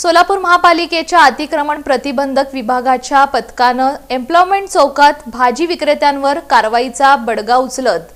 सोलापूर महापालिकेच्या अतिक्रमण प्रतिबंधक विभागाच्या पथकानं एम्प्लॉयमेंट चौकात भाजी विक्रेत्यांवर कारवाईचा बडगा उचलत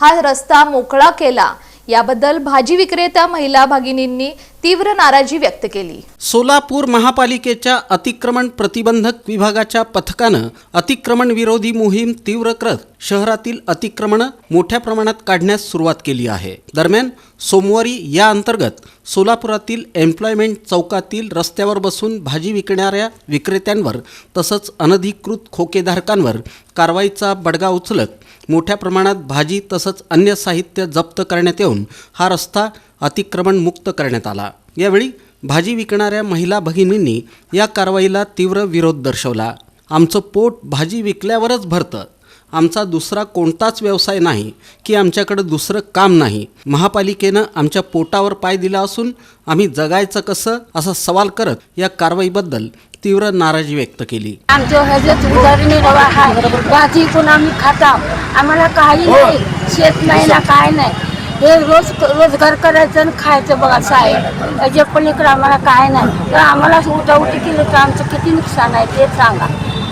हा रस्ता मोकळा केला. याबद्दल भाजी विक्रेत्या महिला भगिनींनी तीव्र नाराजी व्यक्त केली. सोलापूर महापालिकेच्या अतिक्रमण प्रतिबंधक विभागाच्या पथकानं अतिक्रमण विरोधी मोहीम तीव्र करत शहरातील अतिक्रमणं मोठ्या प्रमाणात काढण्यास सुरुवात केली आहे. दरम्यान सोमवारी या अंतर्गत सोलापुरातील एम्प्लॉयमेंट चौकातील रस्त्यावर बसून भाजी विकणाऱ्या विक्रेत्यांवर तसंच अनधिकृत खोकेधारकांवर कारवाईचा बडगा उचलत मोठ्या प्रमाणात भाजी तसंच अन्य साहित्य जप्त करण्यात येऊन हा रस्ता अतिक्रमण मुक्त करण्यात आला. यावेळी भाजी विकणाऱ्या महिला भगिनींनी या कारवाईला तीव्र विरोध दर्शवला. आमचं पोट भाजी विकल्यावरच भरतं. आमचा दुसरा कोणताच व्यवसाय नाही की आमच्याकडं दुसरं काम नाही. महापालिकेनं आमच्या पोटावर पाय दिला असून आम्ही जगायचं कसं असा सवाल करत या कारवाईबद्दल तीव्र नाराजी व्यक्त केली. आमच्या ह्याच्यात उदरनिर्वाह आहे भाजी इकून आम्ही खाता आम्हाला काही नाही. शेत नाही ना काय नाही. हे रोज रोजगार करायचं आणि खायचं बघा साहेब याच्या पलीकडे आम्हाला काय नाही. तर आम्हाला उठाउठी केली तर आमचं किती नुकसान आहे ते सांगा.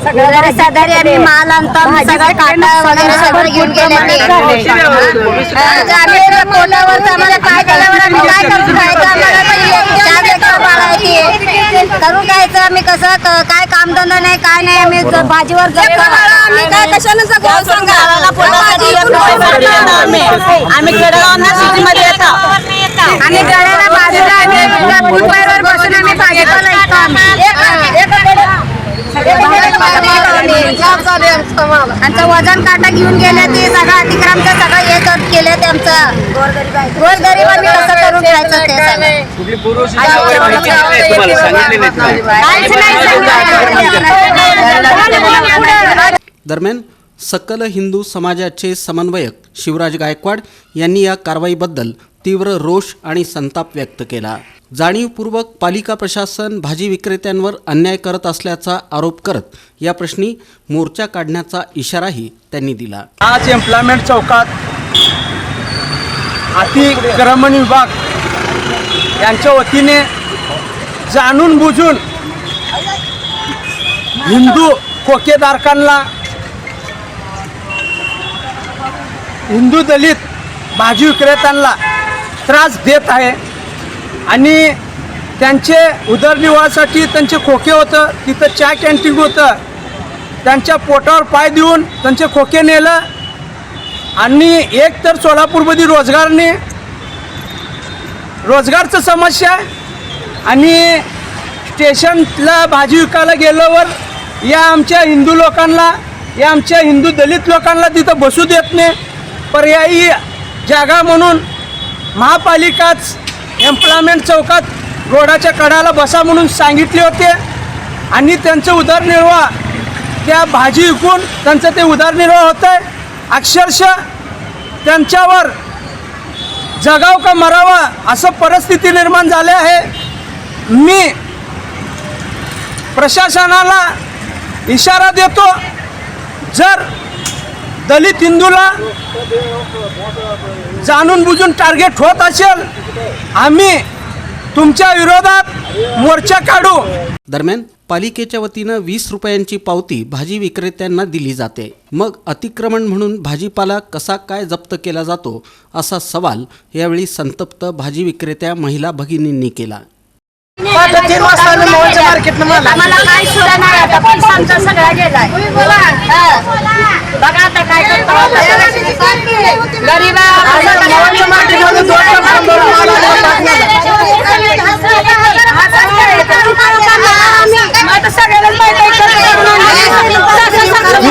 सगळं साधारी आम्ही माल आणतो आम्ही सगळं काटा वगैरे सगळं घेऊन गेले ते. अं, आम्ही पोटावर आम्हाला काय केल्यावर आम्ही काय करून खायचं आम्हाला पण एक चार लेकरं बाळ आहेत ती. करून खायचं आम्ही कसं क- काय कामधंदा नाही काय नाही आम्ही ज- भाजीवर जगतो. आम्ही काय कशाला जगू सांगा. भाजी विकून आम्ही? आम्ही खेडेगावांना सिटीमध्ये येतो. आम्ही गळ्याला बाजूला आम्ही फुटपाथवर बसून आम्ही भाजीपाला विकतो आम्ही. आमचं वजन काटा घेऊन गेले ते सगळं अतिक्रमचं सगळं हे कर केले त्यांचं गोरगरीब आम्ही कसं करून खायचं ते सगळं. कुठली पूर्वसूचना वगैरे माहिती नाही तुम्हाला सांगितली नाही तुम्ही. काहीच नाही. सांगितलं. दरम्यान सकल हिंदू समाजाचे समन्वयक शिवराज गायकवाड यांनी या कारवाईबद्दल तीव्र रोष आणि संताप व्यक्त केला. जाणीवपूर्वक पालिका प्रशासन भाजी विक्रेत्यांवर अन्याय करत असल्याचा आरोप करत या प्रश्नी मोर्चा काढण्याचा इशाराही त्यांनी दिला. आज एम्प्लॉयमेंट चौकात अतिक्रमण विभाग यांच्या वतीने जाणून बुजून हिंदू खोकेदारकांना हिंदू दलित भाजी विक्रेत्यांना त्रास देत आहे. आणि त्यांचे उदरनिर्वाहासाठी त्यांचे खोके होतं तिथं चाय कॅन्टीन होतं. त्यांच्या पोटावर पाय देऊन त्यांचे खोके नेलं. आणि एक तर सोलापूरमध्ये रोजगारने रोजगारचं समस्या आणि स्टेशनला भाजी विकायला गेल्यावर या आमच्या हिंदू लोकांना या आमच्या हिंदू दलित लोकांना तिथं बसू देत नाही. पर्यायी जागा म्हणून महापालिकाच एम्प्लॉयमेंट चौकात रोडाच्या कडाला बसा म्हणून सांगितले होते. आणि त्यांचं उदरनिर्वाह त्या भाजी विकून त्यांचं ते उदरनिर्वाह होत आहे अक्षरशः त्यांच्यावर जगाव का मरावा असं परिस्थिती निर्माण झाली आहे. मी प्रशासनाला इशारा देतो जर दलित हिंदूला जाणून बुजून टार्गेट होत असेल आम्ही तुमच्या विरोधात मोर्चा काढू. दरम्यान पालिकेच्या वतीनं वीस रुपयांची पावती भाजी विक्रेत्यांना दिली जाते. मग अतिक्रमण म्हणून भाजीपाला कसा काय जप्त केला जातो असा सवाल यावेळी संतप्त भाजी विक्रेत्या महिला भगिनींनी केला. तीन वाजता आम्ही मोहनच्या मार्केटनं माल आणतो. आम्हाला काय सुद्धा नाही आता पैसा आमचा सगळा गेलाय. बघा आता काय